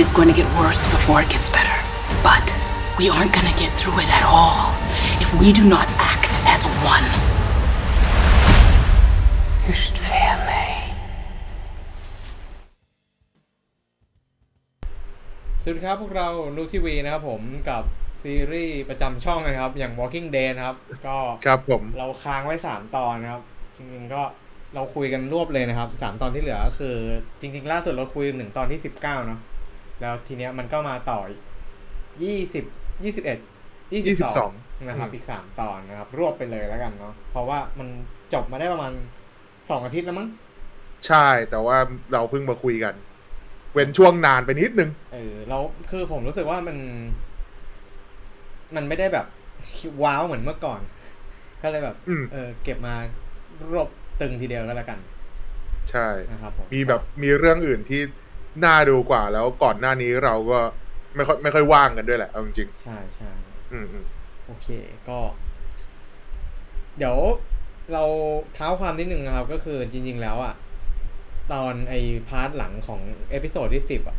is going to get worse before it gets better. But we aren't going to get through it at all if we do not act as one. You should fear me. สวัสดีครับพวกเราลูกทีวีนะครับผมกับซีรีส์ประจำช่องนะครับ อย่าง Walking Dead นะครับ ก็ครับผม เราค้างไว้ 3 ตอนนะครับ จริงๆก็เราคุยกันรวบเลยนะครับ 3 ตอนที่เหลือก็คือ จริง ๆ ล่าสุดเราคุยหนึ่งตอนที่ 19เนาะ แล้วทีเนี้ยมันก็มาต่อ20 21 22นะครับ อีก3ตอนนะครับ รวบไปเลยแล้วกันเนาะเพราะว่ามันจบมาได้ประมาณ2อาทิตย์แล้วมั้งใช่แต่ว่าเราเพิ่งมาคุยกัน เว้นช่วงนานไปนิดนึง เออแล้วคือผมรู้สึกว่ามัน มันไม่ได้แบบว้าวเหมือนเมื่อก่อน ก็เลยแบบอืมเออ เก็บมารวบตึงทีเดียวก็แล้วกัน ใช่นะครับผมมีแบบมีเรื่องอื่นที่ น่าดูกว่าแล้วก่อนหน้านี้เราก็ไม่ค่อยไม่ค่อยว่างกันด้วยแหละเอาจริงใช่ใช่ๆอืมอืมโอเคก็ เดี๋ยวเราเท้าความนิดนึงนะครับก็คือจริง ๆ แล้วอะตอนไอพาร์ทหลังของเอพิโซดที่สิบอะ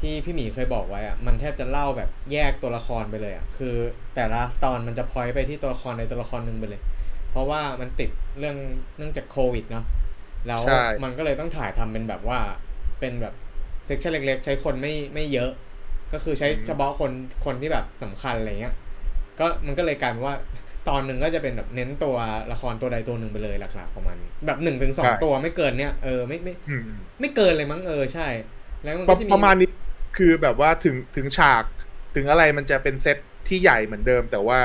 ที่พี่หมีเคยบอกไว้อะมันแทบจะเล่าแบบแยกตัวละครไปเลยอะคือ แต่ละตอนมันจะพอยไปที่ตัวละครในตัวละครหนึ่งไปเลย เพราะว่ามันติดเรื่องเนื่องจากโควิดเนาะแล้วใช่มันก็เลยต้องถ่ายทำเป็นแบบว่า เป็นแบบเซกชันเล็ก ๆ ใช้คนไม่ไม่เยอะ ก็คือใช้เฉพาะคนคนที่แบบสำคัญอะไรเงี้ยก็มันก็เลยกลายเป็นว่าตอนหนึ่งก็จะเป็นแบบเน้นตัวละครตัวใดตัวหนึ่งไปเลยหลักๆประมาณนี้แบบหนึ่งถึงสองตัวไม่เกินเนี้ยเออไม่ไม่อืมไม่เกินเลยมั้งเออใช่ แล้วมันปก็ระจะมีประมาณนี้คือแบบว่าถึงถึงฉากถึงอะไรมันจะเป็นเซตที่ใหญ่เหมือนเดิม แต่ว่า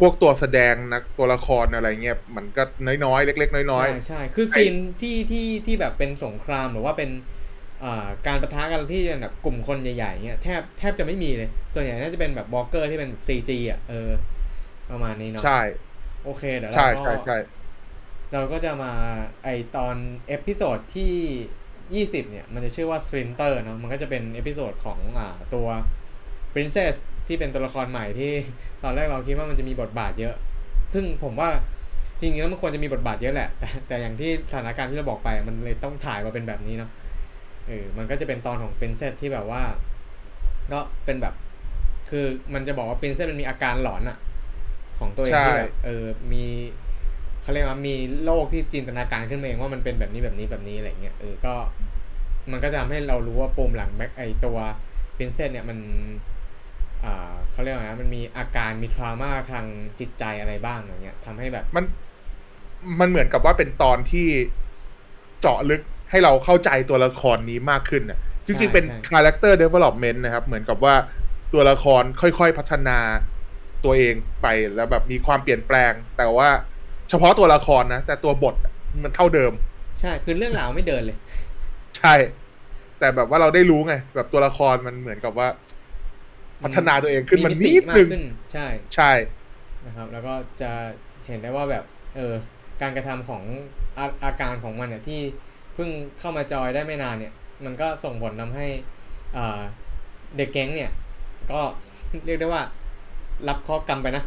พวกตัวแสดงนักตัวละครอะไรเงี้ยมันก็น้อยๆเล็ก ๆ น้อยใช่ใช่คือซีนที่ที่ที่แบบเป็นสงครามหรือว่าเป็นอ่า การประทะกันที่แบบกลุ่มคนใหญ่ๆเงี้ยแทบแทบจะไม่มีเลย ส่วนใหญ่น่าจะเป็นแบบบล็อกเกอร์ที่เป็นซีจีอะเออประมาณนี้เนาะๆใช่ โอเคเดี๋ยวใช่เราก็ใช่ใช่เราก็จะมาไอตอนเอพิโซดที่ 20 เนี่ย มันจะชื่อว่า Sprinter เนอะมันก็จะเป็นเอพิโซดของอ่าตัว Princess ที่เป็นตัวละครใหม่ที่ตอนแรกเราคิดว่ามันจะมีบทบาทเยอะ ซึ่งผมว่าจริงๆแล้วมันควรจะมีบทบาทเยอะแหละ แต่แต่อย่างที่สถานการณ์ที่เราบอกไปมันเลยต้องถ่ายมาเป็นแบบนี้เนาะ เออมันก็จะเป็นตอนของ Princess ที่แบบว่า ก็เป็นแบบ คือมันจะบอกว่า Princess มันมีอาการหลอนอะของตัวเองที่แบบเออมีเขาเรียกว่ามีโลกที่จินตนาการขึ้นมาเองว่ามันเป็นแบบนี้แบบนี้แบบนี้อะไรเงี้ยเออก็ มันก็จะทำให้เรารู้ว่าปมหลังแบ็คไอตัว Princess เนี่ยมันอ่าเขาเรียกว่าไงนะมันมีอาการมีทรามาทางจิตใจอะไรบ้างอย่างเงี้ยทำให้แบบมัน มันเหมือนกับว่าเป็นตอนที่เจาะลึก ให้เราเข้าใจตัวละครนี้มากขึ้นน่ะจริงๆเป็น character development นะครับ เหมือนกับว่าตัวละครค่อยๆพัฒนาตัวเองไปแล้วแบบมีความเปลี่ยนแปลง แต่ว่าเฉพาะตัวละครนะ แต่ตัวบทอะมันเท่าเดิม ใช่ คือเรื่องราวไม่เดินเลย ใช่ แต่แบบว่าเราได้รู้ไง แบบตัวละครมันเหมือนกับว่า พัฒนาตัวเองขึ้นมันตินิดมากนึงขึ้นใช่ ใช่นะครับ แล้วก็จะเห็นได้ว่าแบบ เออ การกระทำของอาอาการของมันเนี่ยที่เพิ่งเข้ามาจอยได้ไม่นานเนี่ย มันก็ส่งผลทำให้อ่าเด็กแก๊งเนี่ย ก็เรียกได้ว่า รับข้อกรรมไปนะ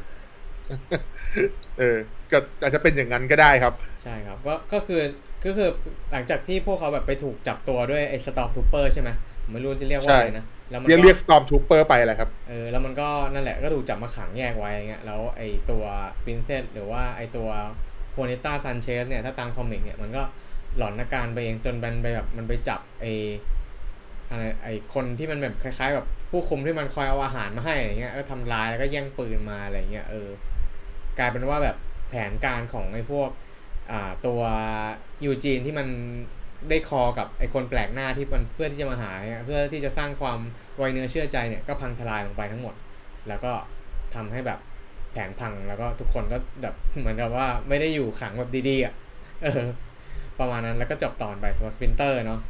เออ ก็อาจจะเป็นอย่างนั้นก็ได้ครับ ใช่ครับ ก็ก็คือก็คือหลังจากที่พวกเขาแบบไปถูกจับตัวด้วยไอ้สตอ m ทูเปอร์ใช่ไหมผมไม่รู้จะเรียกว่าใช่อะไรนะแล้วมันเรียกก็เรียก storm trooper ไปแหละครับเออแล้วมันก็นั่นแหละก็ถูกจับมาขังแยกไว้อย่างเงี้ยแล้วไอ้ตัวปรินเซสหรือว่าไอ้ตัวโ o นิต้าซันเชสเนี่ยถ้าตามคอมิกเนี่ยมันก็ หลอนอาการไปเองจนมันไปแบบมันไปจับไออะไรไอ้คนที่มันแบบคล้ายๆ แบบผู้คุมที่มันคอยเอาอาหารมาให้อย่างเงี้ยก็ทำร้ายแล้วก็แย่งปืนมาอะไรเงี้ยเออกลายเป็นว่าแบบแผนการของไอ้พวกอ่าตัวยูจีนที่มันได้คอกับไอคนแปลกหน้าที่มันเพื่อที่จะมาหาเนี่ยเพื่อที่จะสร้างความไวเนื้อเชื่อใจเนี่ยก็พังทลายลงไปทั้งหมด แล้วก็ทำให้แบบแผนพังแล้วก็ทุกคนก็แบบเหมือนกับว่าไม่ได้อยู่ขังแบบดีๆอะเออ ประมาณนั้นแล้วก็จบตอนไปสำหรับสปรินเตอร์เนาะ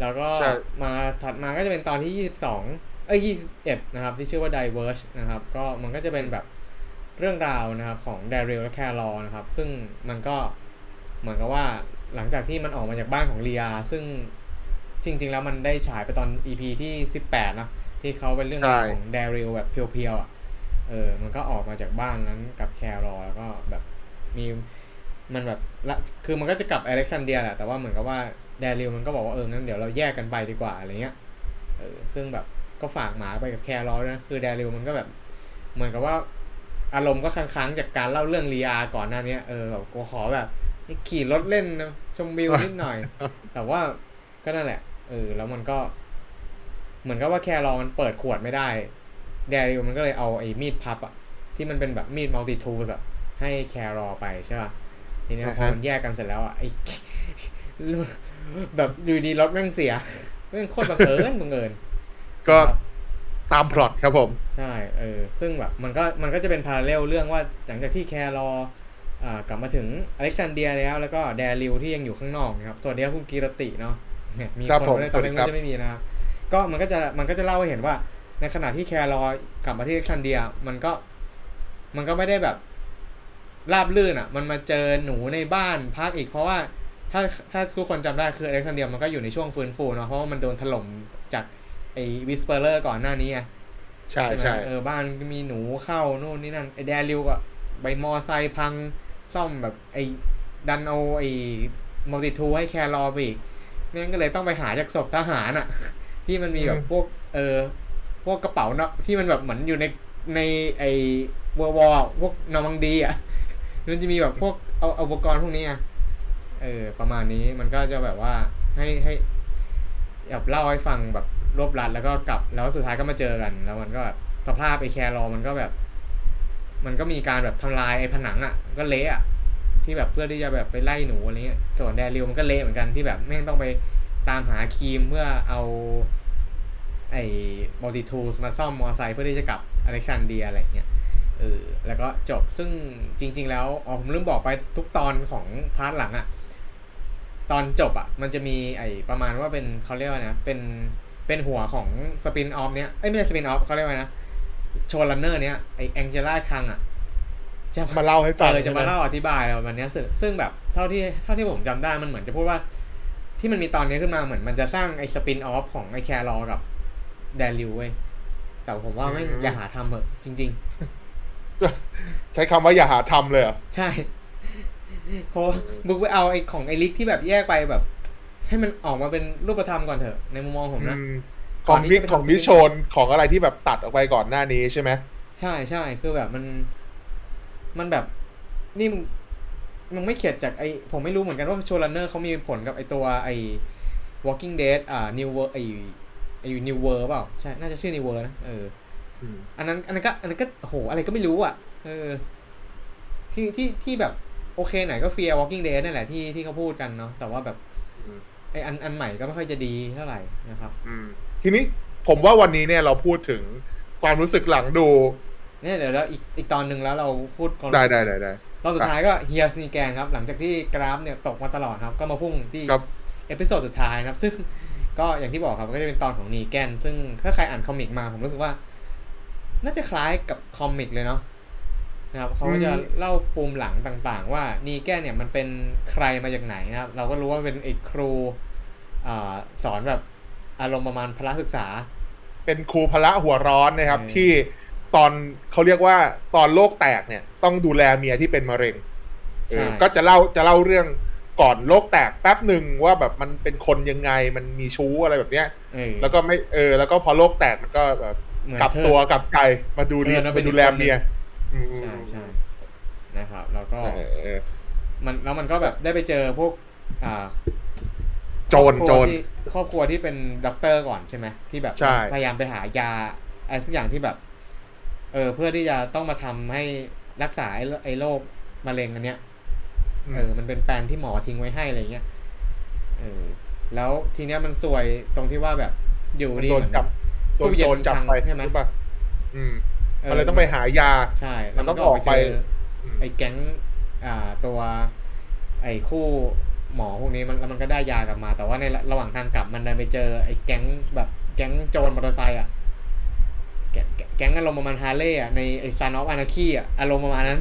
แล้วก็ใช่มาถัดมาก็จะเป็นตอนที่ 22 เอ้ย 21 นะครับ ที่ชื่อว่า Diverge นะครับ ก็มันก็จะเป็นแบบเรื่องราวนะครับของ d a r ร l และแครอนะครับ ซึ่งมันก็เหมือนกับว่าหลังจากที่มันออกมาจากบ้านของเลียซึ่งจริง ๆ แล้วมันได้ฉายไปตอน EP ที่ 18 นะ ที่เขาเป็นเรื่องราวของ d a r ร l แบบเพียวๆอะเออ มันก็ออกมาจากบ้านนั้นกับแครอแล้วก็แบบมี มันแบบละคือมันก็จะกลับอเล็กซานเดียแหละแต่ว่าเหมือนกับว่าแดริลมันก็บอกว่าเอองั้นเดี๋ยวเราแยกกันไปดีกว่าอะไรเงี้ยเเออซึ่งแบบก็ฝากหมาไปกับแครอลด้วยนะคือแดริวมันก็แบบ เหมือนกับว่า อารมณ์ก็ค้างๆจากการเล่าเรื่องรีอาก่อนหน้าเนี้ยเออแบบกูขอแบบขี่รถเล่นนะชมวิวนิดหน่อย แต่ว่าก็นั่นแหละเออแล้วมันก็ เหมือนกับว่าแครอลมันเปิดขวดไม่ได้ แดริวมันก็เลยเอาไอ้มีดพับอะที่มันเป็นแบบมีดมัลติทูสอะให้แครอลไปใช่ป่ะ ทีเนี้ยอ่าพอฮะมันแยกกันเสร็จแล้วอะไอ้แบบอยู่ดีรถแม่งเสียแม่งโคตรบังเอิญบังเอิญก็ครับตามพล็อตครับผม ใช่เออซึ่งแบบมันก็มันก็จะเป็นพาราเรลเรื่องว่าหลังจากที่แครออ่ากลับมาถึงอเล็กซานเดียแล้ว แล้วก็แดริวที่ยังอยู่ข้างนอกนะครับสวัสดีครับคุณกีรติเนาะเนี่ยมีครับคนผมด้วยสตอวันสดีนี้ครัมันบจะไม่มีนะครับก็มันก็จะมันก็จะเล่าให้เห็นว่า ในขณะที่แครอกลับมาที่อเล็กซานเดีย มันก็ มันก็ไม่ได้แบบ ราบลื่นอะ มันมาเจอหนูในบ้านพักอีกเพราะว่าถ้าถ้าทุกคนจำได้คืออเล็กซานเดียมันก็อยู่ในช่วงฟื้นฟูเนาะเพราะว่ามันโดนถล่มจากไอ้วิสเปอร์เลอร์ก่อนหน้านี้ไงใช่ไหมใช่เออบ้านก็มีหนูเข้านู่นนี่นั่นไอแดริวก็ใบมอไซค์พังซ่อมแบบไอดันเอาไอมัลติทูให้แครอไปอีกนั่นก็เลยต้องไปหาจากศพทหารอะ ที่มันมีแบบพวก เออ พวกกระเป๋าเนาะที่มันแบบเหมือนอยู่ในในไอเวอร์วอลพวกนอร์มังดีอะ มันจะมีแบบพวกเอาอุปกรณ์พวกนี้อะเออ ประมาณนี้มันก็จะแบบว่าให้ให้แบบเล่าให้ฟังแบบรวบรัดแล้วก็กลับแล้วสุดท้ายก็มาเจอกัน แล้วมันก็แบบสภาพไอแครอมันก็แบบ มันก็มีการแบบทำลายไอผนังอะ ก็เละอะที่แบบเพื่อที่จะแบบไปไล่หนูอะไรเงี้ยส่วนแดริวมันก็เละเหมือนกันที่แบบแม่งต้องไปตามหาครีมเพื่อเอาไอ้มัลติทูสมาซ่อมมอไซค์เพื่อที่จะกลับอเล็กซานเดียอะไรเงี้ย เออแล้วก็จบซึ่งจริง ๆ แล้วอ๋อผมลืมบอกไปทุกตอนของพาร์ทหลังอะตอนจบอะมันจะมีไอ้ประมาณว่าเป็นเขาเรียกว่านะเป็นเป็นหัวของสปินออฟเนี้ยเอ้ยไม่ใช่สปินออฟเขาเรียกว่าไงนะโชว์รันเนอร์เนี้ยไอ้แองเจล่าคังอะจะมาเล่าให้ฟังเออจะมาใช่ไหเล่าอธิบายอะไรประมาณเนี้ยซึ่งซึ่งแบบเท่าที่เท่าที่ผมจำได้มันเหมือนจะพูดว่า ที่มันมีตอนนี้ขึ้นมาเหมือนมันจะสร้างไอ้สปินออฟของไอ้แครอกับแดริวเว้ยแต่ผมว่าไม่งอย่าหาทำเถอะจริง ๆ ใช้คำว่าอย่าหาทำเลยเหรอใช่เพราะว่ามึงไปเอาไอ้ของไอ้ลิกที่แบบแยกไปแบบ ให้มันออกมาเป็นรูปธรรมก่อนเถอะ ในมุมมองผมนะอืมขก่อองนที่มิจะไปทำของมิซีรีส์โชนของอะไรที่แบบตัดออกไปก่อนหน้านี้ใช่ไหมใช่ใช่คือแบบมัน มันแบบนี่มึงมันไม่เขียนจากไอ้ผมไม่รู้เหมือนกันว่าโชว์รันเนอร์เขามีผลกับไอ้ตัวไอ้ Walking Dead อ่า New World ไอ้ไอ้ New World เปล่าใช่ น่าจะชื่อ New World นะ เออ อืมอันนั้นอันนั้นก็อันนั้นก็โอ้โหอะไรก็ไม่รู้อะ เออ ที่ที่ที่แบบโอเคหน่อยก็ Fear Walking Dead นั่นแหละที่ที่เขาพูดกันเนาะแต่ว่าแบบอืมไออันอันใหม่ก็ไม่ค่อยจะดีเท่าไหร่นะครับอืมทีนี้ผมว่าวันนี้เนี่ยเราพูดถึงความรู้สึกหลังดู เนี่ยเดี๋ยวแล้วอีกอีกตอนหนึ่งแล้วเราพูดก่อนได้ได้ได้ได้ตอนสุดท้ายก็เฮียสนีแกงครับ หลังจากที่กราฟเนี่ยตกมาตลอดครับ ก็มาพุ่งที่ครับเอพิโซดสุดท้ายนะครับ ซึ่งก็อย่างที่บอกครับมันก็จะเป็นตอนของนีแกน ซึ่งถ้าใครอ่านคอมิกมาผมรู้สึกว่า น่าจะคล้ายกับคอมิกเลยเนาะนะครับเขาก็จะอืมเล่าปูมหลังต่างๆ ว่านีแกนเนี่ยมันเป็นใครมาจากไหนนะครับ เราก็รู้ว่าเป็นไอ้ครูอ่าสอนแบบอารมณ์ประมาณพละศึกษา เป็นครูพละหัวร้อนนะครับอืมที่ตอนเขาเรียกว่าตอนโลกแตกเนี่ยต้องดูแลเมียที่เป็นมะเร็งเออก็จะเล่าจะเล่าเรื่องก่อนโลกแตกแป๊บหนึ่งว่าแบบมันเป็นคนยังไงมันมีชู้อะไรแบบเนี้ยเออแล้วก็ไม่เออแล้วก็พอโลกแตกมันก็แบบเหมือน กลับเทิดตัวกลับใจมาดูลิเออแล้วเป็มานดูแลอีกคนหนึ่งเมียอืมใช่ใช่นะครับ แล้วก็เออเออมันแล้วมันก็แบบได้ไปเจอพวก อ่า โจรครอบครัวโจรที่ครอบครัวที่เป็นด็อกเตอร์ก่อนใช่ไหมที่แบบใช่พยายามไปหายาอะไรสักอย่างที่แบบ เออ เพื่อที่จะต้องมาทำให้รักษาไอ้โรไอ้โรคมะเร็งอันเนี้ยเออ มันเป็นแปลนที่หมอทิ้งไว้ให้อะไรเงี้ยเออแล้วทีเนี้ยมันสวยตรงที่ว่าแบบอยู่มันดีโดนเหมือนจับ โดนตู้เย็นโจรจับไปพังใช่ไหมรู้ป่ะอืมเออมันเลยต้องไปหายา ใช่แล้วมันก็มันต้องออกไปออกเจไปอไอ้แก๊ง อ่าตัว ไอ้คู่หมอพวกนี้มันแล้วมันก็ได้ยากลับมา แต่ว่าในระหว่างทางกลับมันดันไปเจอไอ้แก๊งแบบแก๊งโจรมอเตอร์ไซค์อะแก๊งแก๊งอารมณ์ประมาณฮาร์เลย์อะในไอ้ซานอฟอานาคีอะอารมณ์ประมาณนั้น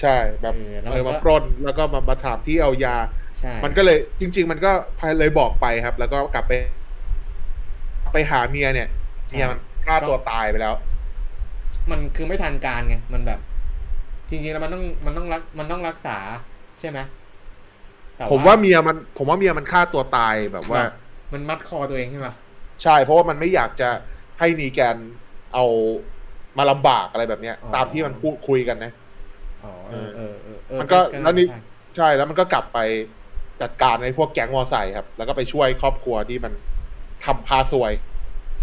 ใช่แบบเออแล้วเออมันก็มาปล้นแล้วก็มามาถามที่เอายาใช่มันก็เลยจริง ๆ มันก็พายเลยบอกไปครับ แล้วก็กลับไป ไปหาเมียเนี่ยใช่เมียมันฆ่าตัวตายไปแล้ว มันคือไม่ทันการไงมันแบบ จริงๆแล้วมันต้องมันต้องรักมันต้องรักษาใช่ไหมแต่ผมว่าเมียมัน ผมว่าเมียมันฆ่าตัวตายแบบว่า มันมัดคอตัวเองใช่ปะใช่ เพราะว่ามันไม่อยากจะให้นีแกนเอามาลำบากอะไรแบบเนี้ยอ๋อตามที่มันพูดคุยกันนะอ๋อเออเออเออเออมันก็แล้วนี่ใช่ใช่แล้วมันก็กลับไปจัดการในพวกแก๊งมอไซค์ครับ แล้วก็ไปช่วยครอบครัวที่มัน ทำพาซวย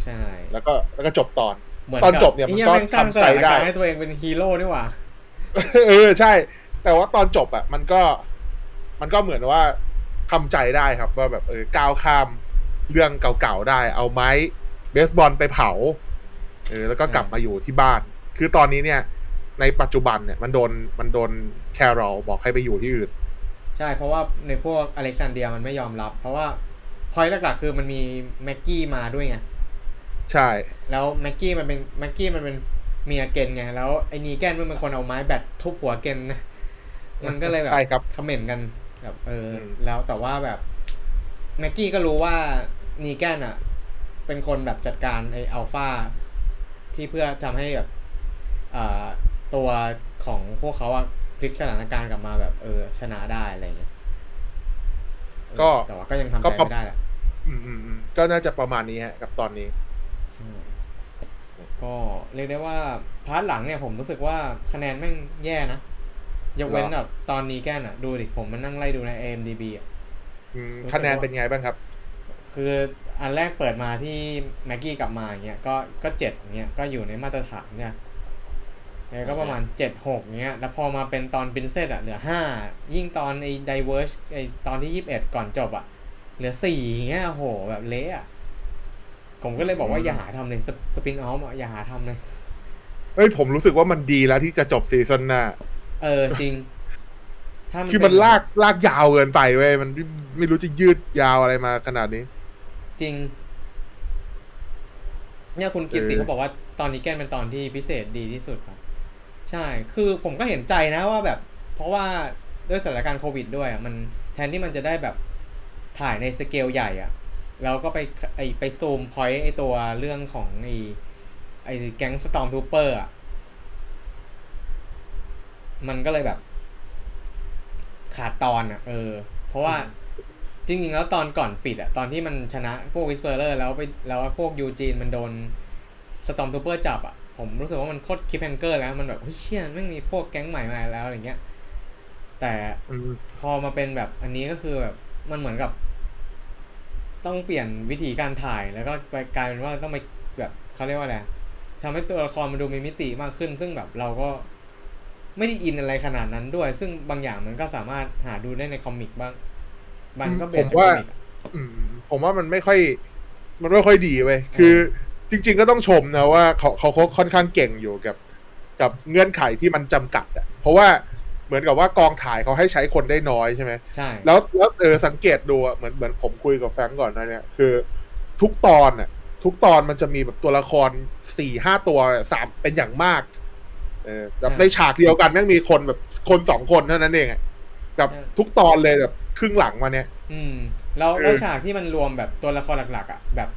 ใช่แล้วก็แล้วก็จบตอน เหมืตอนจบเนี่ยไอ้มันก็แงสร้างทำใจได้สถานการณ์ให้ตัวเองเป็นฮีโร่นี่หว่า เออใช่ แต่ว่าตอนจบอะ มันก็มันก็เหมือนว่าทำใจได้ครับ ว่าแบบเออก้าวข้ามเรื่องเก่าๆได้ เอาไม้เบสบอลไปเผาเออแล้วก็กลับมาอยู่ที่บ้าน คือตอนนี้เนี่ย ในปัจจุบันเนี่ยมันโดนมันโดนแครอลบอกให้ไปอยู่ที่อื่น ใช่เพราะว่าในพวกอเล็กซานเดียมันไม่ยอมรับ เพราะว่าพ อยหลักๆคือมันมีแม็กกี้มาด้วยไงใช่ แล้วแม็กกี้มันเป็นแม็กกี้มันเป็นเมียเกนไงแล้วไอ้นีแกนมันเป็นคนเอาไม้แบตทุบหัวเกนนะมันก็เลยแบบใช่ครับคอมเมนต์กันแบบเอออมแล้วแต่ว่าแบบแม็กกี้ก็รู้ว่านีแกนอะ เป็นคนแบบจัดการไอ้อัลฟาที่เพื่อทำให้แบบอ่าตัวของพวกเขาอะพลิกสถานการณ์กลับมาแบบเออชนะได้อะไรเงี้ยเออก็แต่ว่าก็ยังทำก็ใจปรับไม่ได้แหละ อืมอืมอืมก็น่าจะประมาณนี้ฮะ กับตอนนี้ ใช่ก็เรียกได้ว่าพาร์ทหลังเนี่ยผมรู้สึกว่าคะแนนแม่งแย่นะ ยกเว้นเหรอ แบบตอนนี้แกนอะดูดิผมมานั่งไล่ดูใน AMDB อะอืมรู้สึกว่าคะแนนเป็นไงบ้างครับ คืออันแรกเปิดมาที่แม็กกี้กลับมาอย่างเงี้ยก็ก็เจ็ดอย่างเงี้ยก็อยู่ในมาตรฐานเนี่ยแล้วก็ประมาณเจ็ดหกเงี้ย แล้วพอมาเป็นตอนปินเซตอะเหลือห้ายิ่งตอนไอ้ไดเวอร์ชไอ้ตอนที่ยี่สิบเอ็ดก่อนจบอะ เหลือสี่เงี้ยโอ้โหแบบเละอะผมก็เลยบอกว่าอืมอย่าหาทำเลยสปินออฟอะอย่าหาทำเลย เอ้ยผมรู้สึกว่ามันดีแล้วที่จะจบซีซั่นหน้า เออจริงถ้าคือมันลากลากยาวเกินไปเว้ยมันไม่ไม่รู้จะยืดยาวอะไรมาขนาดนี้ จริง เนี่ยคุณกิตติเออเขาบอกว่าตอนนี้แก้นเป็นตอนที่พิเศษดีที่สุดครับ ใช่ คือผมก็เห็นใจนะว่าแบบ เพราะว่าด้วยสถานการณ์โควิดด้วยอะมันแทนที่มันจะได้แบบ ถ่ายในสเกลใหญ่อะแล้วก็ไปไอไปซูมพอยต์ไอตัวเรื่องของไอไอแก๊งสตอมทูเปอร์อะมันก็เลยแบบ ขาดตอนอะเออ เพราะว่าจริงๆแล้วตอนก่อนปิดอะตอนที่มันชนะพวกวิสเปอร์เลอร์แล้วไปแล้วพวกยูจีนมันโดนสตอมทูเปอร์จับอะผมรู้สึกว่ามันโคตรคิปแฮงเกอร์แล้ว มันแบบเฮ้ยเชี่ยไม่งมีพวกแก๊งใหม่มาแล้วอะไรเงี้ย แต่อืมพอมาเป็นแบบอันนี้ก็คือแบบมันเหมือนกับ ต้องเปลี่ยนวิธีการถ่ายแล้วก็ไปกลายเป็นว่าต้องไปแบบเขาเรียกว่าอะไรทำให้ตัวละครมันดูมีมิติมากขึ้น ซึ่งแบบเราก็ไม่ได้อินอะไรขนาดนั้นด้วย ซึ่งบางอย่างมันก็สามารถหาดูได้ในคอมิกบ้าง มันก็เบสจากคอมิกอะอืมผมว่ามันไม่ค่อย มันไม่ค่อยดีเว้ยคือ จริง ๆ ก็ต้องชมนะว่าเขาเขาเขาค่อนข้างเก่งอยู่กับ กับเงื่อนไขที่มันจำกัดอะเพราะว่า เหมือนกับว่ากองถ่ายเขาให้ใช้คนได้น้อยใช่ไหมใช่แล้วแล้วเออสังเกตดูอะเหมือนเหมือนผมคุยกับแฟรงก์ก่อนนะเนี่ยคือ ทุกตอนน่ะทุกตอนมันจะมีแบบตัวละครสี่ห้าตัวสามเป็นอย่างมากเออแบบในฉากเดียวกันแม่งมีคนแบบคนสองคนเท่านั้นเองอะแบบทุกตอนเลยแบบครึ่งหลังมาเนี่ย อืม แล้วเออแล้วฉากที่มันรวมแบบตัวละครหลักๆอะแบบ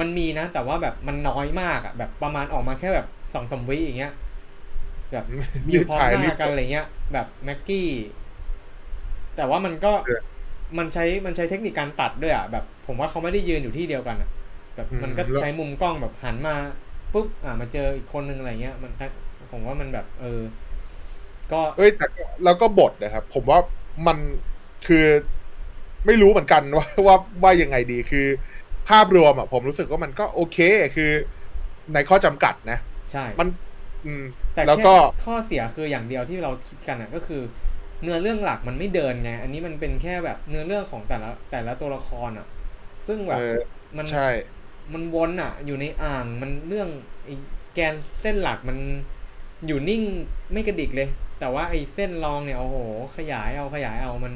มันมีนะ แต่ว่าแบบมันน้อยมากอะแบบประมาณออกมาแค่แบบสองสามวิอย่างเงี้ย แบบมีอยู่พร้อมหรีน้าบกันอะไรเงี้ย แบบแม็กกี้ แต่ว่ามันก็เออมันใช้มันใช้เทคนิคการตัดด้วยอะแบบ ผมว่าเขาไม่ได้ยืนอยู่ที่เดียวกันอะแบบอืมมันก็แล้วใช้มุมกล้องแบบหันมาปุ๊บอ่ามาเจออีกคนนึงอะไรเงี้ย มันผมว่ามันแบบ เออ ก็เอ้ยแต่ก็แล้วก็บทนะครับ ผมว่ามันคือไม่รู้เหมือนกันว่าว่าว่ายังไงดีคือ ภาพรวมอะผมรู้สึกว่ามันก็โอเค คือในข้อจำกัดนะ ใช่ มัน อืม แต่แล้วแค่ก็ข้อเสียคืออย่างเดียวที่เราคิดกันอะก็คือ เนื้อเรื่องหลักมันไม่เดินไง อันนี้มันเป็นแค่แบบเนื้อเรื่องของแต่ละแต่ละตัวละครอะ ซึ่งแบบเออมันใช่ มันวนอะ อยู่ในอ่างมันเรื่องไอ้แกนเส้นหลักมันอยู่นิ่งไม่กระดิกเลย แต่ว่าไอ้เส้นรองเนี่ยโอ้โห ขยายเอาขยายเอามัน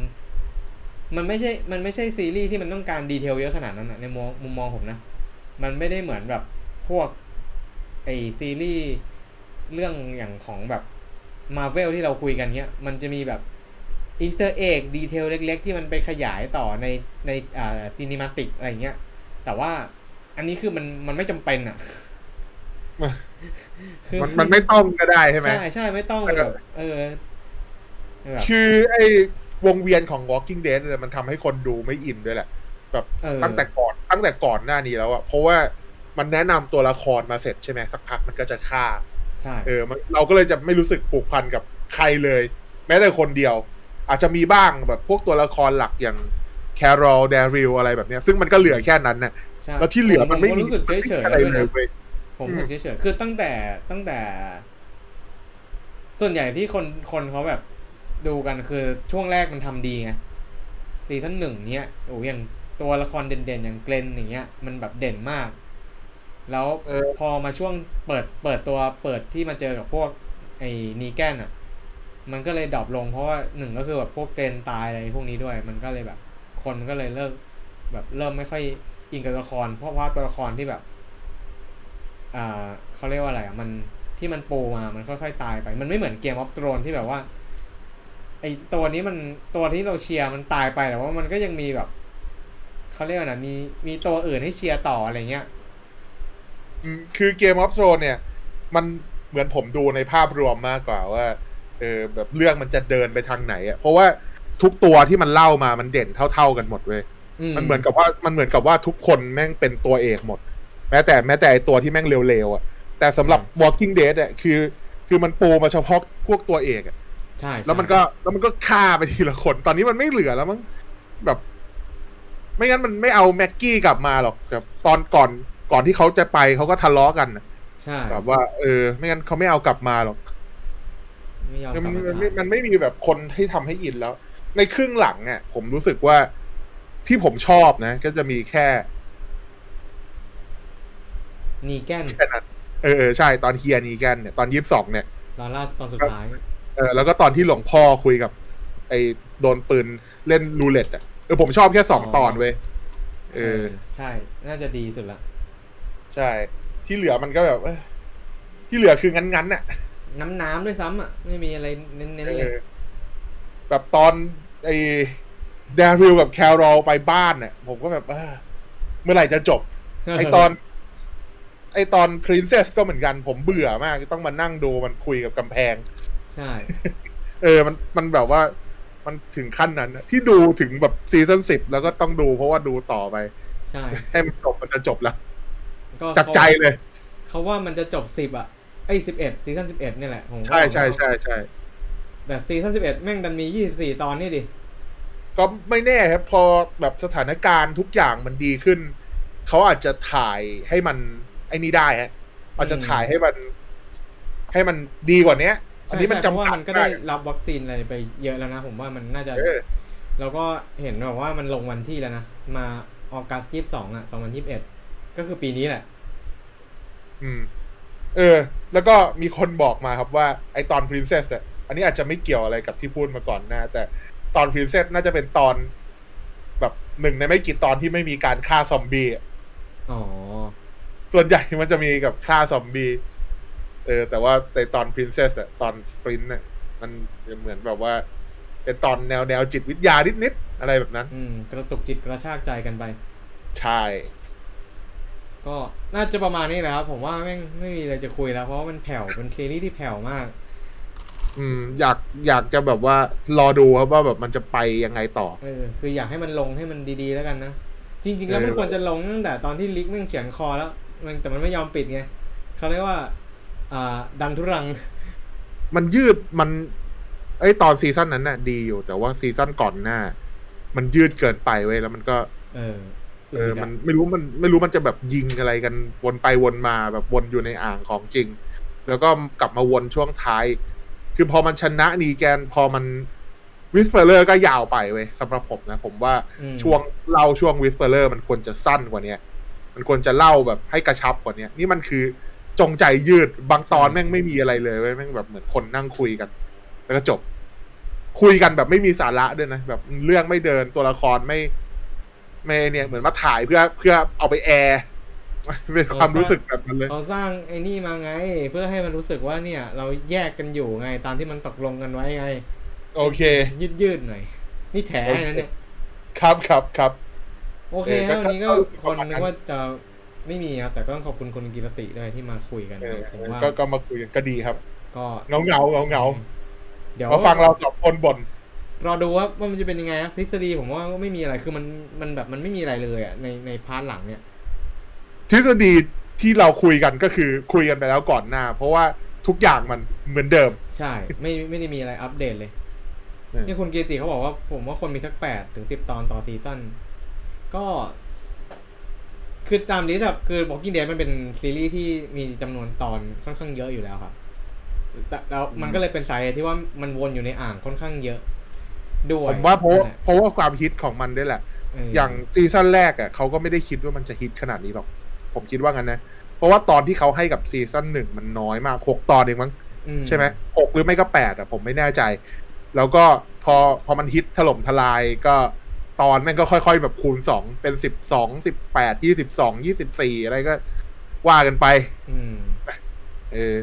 มันไม่ใช่ มันไม่ใช่ซีรีส์ที่มันต้องการดีเทลเยอะขนาดนั้นอะในมุมมุมมองผมนะ มันไม่ได้เหมือนแบบพวกไอซีรีส์ เรื่องอย่างของแบบมาเวลที่เราคุยกันเนี้ย มันจะมีแบบอีสเตอร์เอ็กดีเทลเล็ก ๆ ที่มันไปขยายต่อในในอ่าซีนิมาติกอะไรเงี้ย แต่ว่าอันนี้คือมันมันไม่จำเป็นอะคือมันมันไม่ต้องก็ได้ใช่ไหมใช่ใช่ไม่ต้องเออแบบเออแบบคือไอ้วงเวียนของ Walking Dead เนี่ยมันทำให้คนดูไม่อินด้วยแหละ แบบเออตั้งแต่ก่อนตั้งแต่ก่อนหน้านี้แล้วอะเพราะว่ามันแนะนำตัวละครมาเสร็จใช่ไหมสักพักมันก็จะฆ่า ใช่เออมันเราก็เลยจะไม่รู้สึกผูกพันกับใครเลย แม้แต่คนเดียว อาจจะมีบ้างแบบพวกตัวละครหลักอย่างแคโรลเดริลอะไรแบบเนี้ย ซึ่งมันก็เหลือแค่นั้นน่ะใช่แล้วที่เหลือมันไม่ผมีก็รู้สึกเฉยๆอะไรด้วยเลนะยเว้ยผมอืมผมเฉยๆคือตั้งแต่ตั้งแต่ ส่วนใหญ่ที่คนคนเขาแบบดูกันคือช่วงแรกมันทำดีไงซีซั่นหนึ่งเนี้ยโอ้อย่างตัวละครเด่นๆอย่างเกรนอย่างเงี้ย มันแบบเด่นมาก แล้วเออพอมาช่วงเปิดเปิดตัวเปิดที่มาเจอกับพวก ไอ้นีแกนอะ มันก็เลยดรอปลงเพราะว่าหนึ่งก็คือแบบพวกเกรนตายอะไรพวกนี้ด้วย มันก็เลยแบบ คนมันก็เลยเลิก แบบเริ่มไม่ค่อยอินกับตัวละคร เพราะว่าตัวละครที่แบบ อ่าเขาเรียกว่าอะไรอะมันที่มันปูมา มันค่อยๆตายไป มันไม่เหมือนเกมออฟตรนที่แบบว่า ไอตัวนี้มันตัวที่เราเชียร์มันตายไปแต่ว่ามันก็ยังมีแบบเขาเรียกว่านะมีมีตัวอื่นให้เชียร์ต่ออะไรเงี้ยอืม คือเกมออฟโ n นเนี่ย มันเหมือนผมดูในภาพรวมมากกว่าว่าเออแบบเรื่องมันจะเดินไปทางไหนอะเพราะว่าทุกตัวที่มันเล่ามามันเด่นเท่า ๆกันหมดเว้ยอืมันเหมือนกับว่ามันเหมือนกับว่าทุกคนแม่งเป็นตัวเอกหมด แม้แต่แม้แต่ไอตัวที่แม่งเร็วๆอะ แต่สำหรับ Walking Dead อะคือ คือมันปูมาเฉพาะพวกตัวเอกอะใช่แล้วมันก็แล้วมันก็ฆ่าไปทีละคน ตอนนี้มันไม่เหลือแล้วมั้งแบบ ไม่งั้นมันไม่เอาแม็กกี้กลับมาหรอกแบบตอนก่อน ก่อนที่เขาจะไปเขาก็ทะเลาะกันน่ะใช่แบบว่า เออ ไม่งั้นเขาไม่เอากลับมาหรอกไม่ยอมกมัลับนมามันจ่าไม่ยมันไม่มีแบบคนที่ทำให้อินแล้ว ในครึ่งหลังอะผมรู้สึกว่าที่ผมชอบนะ ก็จะมีแค่นีแกนแค่นั้นเออเออใช่ตอนเฮียนีกันเนี่ยตอนยี่สิบสองเนี่ย ตอนล่าสุดตอนสุดท้าย เออแล้วก็ตอนที่หลวงพ่อคุยกับ ไอ้โดนปืนเล่นรูเล็ตอะเออผมชอบแค่สองอ๋อตอนเว้ยเออ ใช่ น่าจะดีสุดละ ใช่ ที่เหลือมันก็แบบเอ้ยที่เหลือคืองั้นๆน่ะน้ำน้ำด้วยซ้ำอะ ไม่มีอะไรเน้นๆเอเลยอแบบตอนไอ้เดริลกับแคลรอลไปบ้านเนี่ยผมก็แบบเออเมื่อไหร่จะจบ ไอตอน ไอตอนพรินเซสก็เหมือนกัน ผมเบื่อมากต้องมานั่งดูมันคุยกับกำแพง ใช่เออ มันมันแบบว่า มันถึงขั้นนั้นน่ะที่ดูถึงแบบซีซั่นสิบแล้วก็ต้องดูเพราะว่าดูต่อไป ใช่ ให้มันจบมันจะจบแล้ว ก็จากใจเลย เขาว่ามันจะจบสิบอะไอ้สิบเอ็ดซีซั่นสิบเอ็ดนี่แหละผมก็ใช่ใช่ใช่ใช่แต่ซีซั่นสิบเอ็ดแม่งดันมียี่สิบสี่ตอนนี่ดิ ก็ไม่แน่ครับพอแบบสถานการณ์ทุกอย่างมันดีขึ้น เขาอาจจะถ่ายให้มันไอ้นี่ได้ฮะอาจจะถ่ายให้มัน ให้มันดีกว่าเนี้ย อันนี้มันใช่ใช่เพราะจำว่ากัดมันก็ได้ได้รับวัคซีนอะไรไปเยอะแล้วนะ ผมว่ามันน่าจะเออแล้วก็เห็นแบบว่ามันลงวันที่แล้วนะ มาออกัสยี่สิบสองอะสองพันยี่สิบเอ็ดก็คือปีนี้แหละ อืม เออ แล้วก็มีคนบอกมาครับว่าไอตอน Princess เนี่ยอันนี้อาจจะไม่เกี่ยวอะไรกับที่พูดมาก่อนหน้า แต่ตอน Princess น่าจะเป็นตอนแบบหนึ่งในไม่กี่ตอนที่ไม่มีการฆ่าซอมบี้อะอ๋อ ส่วนใหญ่มันจะมีกับฆ่าซอมบี้ เออ แต่ว่าในตอน Princess อะตอนสปรินต์เนี่ยมันเหมือนแบบว่าเป็นตอนแนวแนวจิตวิทยานิดๆอะไรแบบนั้น อืม กระตุกจิตกระชากใจกันไป ใช่ ก็น่าจะประมาณนี้แหละครับ ผมว่าแม่งไม่มีอะไรจะคุยแล้ว เพราะว่ามันแผ่วเป็นซีรีส์ที่แผ่วมาก อืม อยากอยากจะแบบว่ารอดูครับว่าแบบมันจะไปยังไงต่อ เออ คืออยากให้มันลงให้มันดีๆแล้วกันนะ จริง ๆ แล้วมันเออควรจะลงตั้งแต่ตอนที่ลิกแม่งเฉือนคอแล้ว มันแต่มันไม่ยอมปิดไงเขาเรียกว่า อ่า ดันทุรัง มันยืดมันไอยตอนซีซั่นนั้นน่ะ ดีอยู่ แต่ว่าซีซั่นก่อนหน้า มันยืดเกินไปเว้ยแล้วมันก็ เออ เออมันไม่รู้มันไม่รู้มันจะแบบยิงอะไรกันวนไปวนมาแบบวนอยู่ในอ่างของจริง แล้วก็กลับมาวนช่วงท้าย คือพอมันชนะนีแกนพอมันวิสเปอร์เลอร์ก็ยาวไปเว้ยสำหรับผมนะ ผมว่าอืมช่วงเล่าช่วงวิสเปอร์เลอร์มันควรจะสั้นกว่าเนี้ยมันควรจะเล่าแบบให้กระชับกว่าเนี้ยนี่มันคือจงใจยืดบางตอนแม่งไม่มีอะไรเลยเว้ยแม่งแบบเหมือนคนนั่งคุยกัน แล้วก็จบ คุยกันแบบไม่มีสาระด้วยนะแบบเรื่องไม่เดินตัวละครไม่ ไม่เนี่ยเหมือนมาถ่ายเพื่อเพื่อเอาไปแอร์เป็นความรู้สึกแบบนั้นเลยเขาสร้างไอ้นี่มาไง เพื่อให้มันรู้สึกว่าเนี่ย เราแยกกันอยู่ไงตามที่มันตกลงกันไว้ไง โอเค ยืดยืดๆหน่อย นี่แถนะเนี่ย ครับครับครับโอเคเออครับก็วันนี้ก็ก็คนนึกว่าจะไม่มีครับ แต่ก็ต้องขอบคุณคุณกิรติด้วยที่มาคุยกันเออผมว่าก็ก็มาคุยกันก็ดีครับ ก็เงาเงาเงาเงาเดี๋ยวมาฟังเราสองคนบ่น รอดูว่าว่ามันจะเป็นยังไงนะทฤษฎีผมว่าก็ไม่มีอะไรคือมันมันแบบมันไม่มีอะไรเลยอะในในพาร์ทหลังเนี่ย ทฤษฎีที่เราคุยกันก็คือคุยกันไปแล้วก่อนหน้า เพราะว่าทุกอย่างมันเหมือนเดิม ใช่ ไม่ไม่ได้มีอะไรอัปเดตเลยเออนี่คุณเกียรติเขาบอกว่า ผมว่าคนมีสักแปดถึงสิบตอนต่อซีซั่นก็ คือตามนี้แบบคือ Walking Dead มันเป็นซีรีส์ที่มีจำนวนตอนค่อนข้างเยอะอยู่แล้วครับแต่แล้วมันก็เลยเป็นสาเหตุที่ว่ามันวนอยู่ในอ่างค่อนข้างเยอะ ด้วยผมว่าเพราะนั่นแหละเพราะว่าความฮิตของมันด้วยแหละเอย่างซีซั่นแรกอะเขาก็ไม่ได้คิดว่ามันจะฮิตขนาดนี้หรอก ผมคิดว่างั้นนะ เพราะว่าตอนที่เขาให้กับซีซั่นหนึ่งมันน้อยมากหกตอนเองมั้งอืใช่ไหมหกหรือไม่ก็แปดอะผมไม่แน่ใจ แล้วก็พอพอมันฮิตถล่มทลายก็ตอนแม่งก็ค่อย ๆ แบบคูณสองเป็นสิบสองสิบแปดยี่สิบสองยี่สิบสี่อะไรก็ว่ากันไปอืมเออ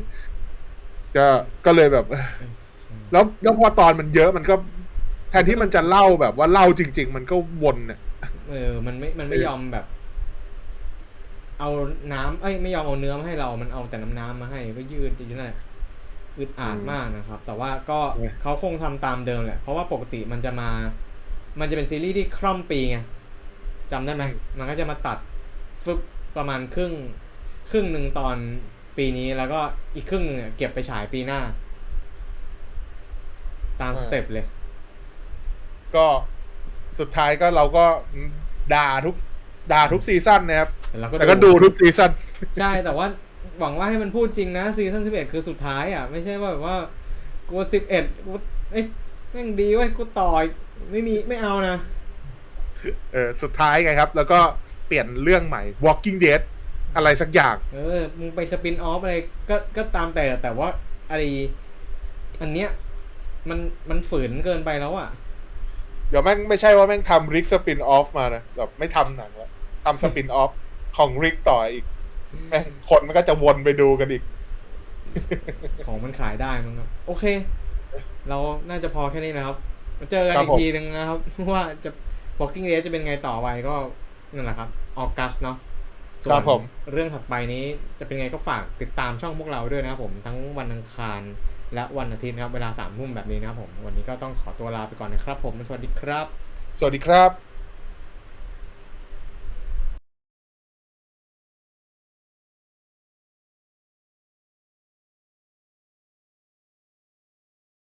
ก็ก็เลยแบบ แล้วแล้วพอตอนมันเยอะมันก็ แทนที่มันจะเล่าแบบว่าเล่าจริง ๆ มันก็วนเนี่ยเออ มันไม่ มันไม่เออยอมแบบ เอาน้ำเอ้ยไม่ยอมเอาเนื้อมาให้เรา มันเอาแต่น้ำน้ำมาให้ก็ยืดอยู่นั่นแหละอึดอัดมากนะครับ แต่ว่าก็เขาคงทำตามเดิมแหละ เพราะว่าปกติมันจะมา มันจะเป็นซีรีส์ที่คร่อมปีไงจำได้ไหมมันก็จะมาตัดฟึบประมาณครึ่ง ครึ่งหนึ่งตอนปีนี้แล้วก็อีกครึ่งหนึงเนี่ยเก็บไปฉายปีหน้า ตามสเต็ปเลย ก็สุดท้ายก็เราก็ด่าทุกด่าทุกซีซั่นนะครับแต่เราก็แต่ก็ดูทุกซีซั่นใช่แต่ว่าหวังว่าให้มันพูดจริงนะซีซั่นสิบเอ็ดคือสุดท้ายอะ ไม่ใช่ว่าแบบว่ากูสิบเอ็ดกูเอ้ยแม่งดีเว้ยกูต่อยไม่มีไม่เอานะ เออสุดท้ายไงครับ แล้วก็เปลี่ยนเรื่องใหม่ Walking Dead อะไรสักอย่าง เออ มึงไปสปินออฟอะไรก็ก็ตามแต่แต่ว่าอะไรอันเนี้ย มันมันฝืนเกินไปแล้วอะ เดี๋ยวแม่งไม่ใช่ว่าแม่งทำริกสปินออฟมานะแบบไม่ทำหนังแล้วทำสปินออฟของริกต่ออีกแม่งคนมันก็จะวนไปดูกันอีก ของมันขายได้มั้งครับ โอเค เราน่าจะพอแค่นี้นะครับมาเจอกันครับอีกผมทีหนึ่งนะครับ ว่าจะ Walking Dead จะเป็นไงต่อไปก็นั่นแหละครับออกัสเนาะส่วครันบผมเรื่องถัดไปนี้จะเป็นไงก็ฝากติดตามช่องพวกเราด้วยนะครับผมทั้งวันอังคาร และวันอาทิตย์นะครับ เวลาสามทุ่มแบบนี้นะครับผม วันนี้ก็ต้องขอตัวลาไปก่อนนะครับผม สวัสดีครับ สวัสดีครับ